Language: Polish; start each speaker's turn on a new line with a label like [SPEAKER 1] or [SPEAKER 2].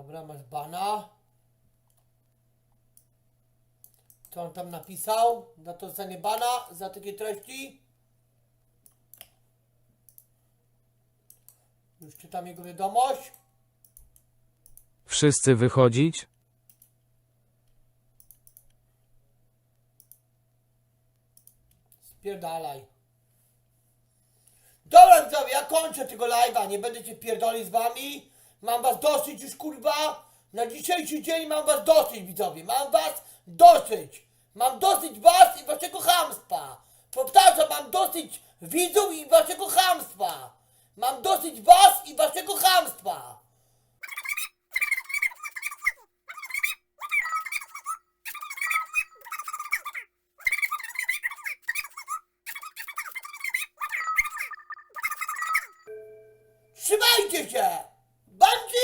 [SPEAKER 1] Dobra, masz bana. Co on tam napisał? Za to zostanie bana, za takie treści. Już czytam jego wiadomość.
[SPEAKER 2] Wszyscy wychodzić?
[SPEAKER 1] Spierdalaj. Dobra widzowie, ja kończę tego live'a, nie będę cię pierdolić z wami. Mam was dosyć już kurwa. Na dzisiejszy dzień mam was dosyć widzowie, mam was dosyć. Mam dosyć was i waszego chamstwa. Powtarzam, mam dosyć widzów i waszego chamstwa. Mam dosyć was i waszego chamstwa. Trzymajcie się! Thank you.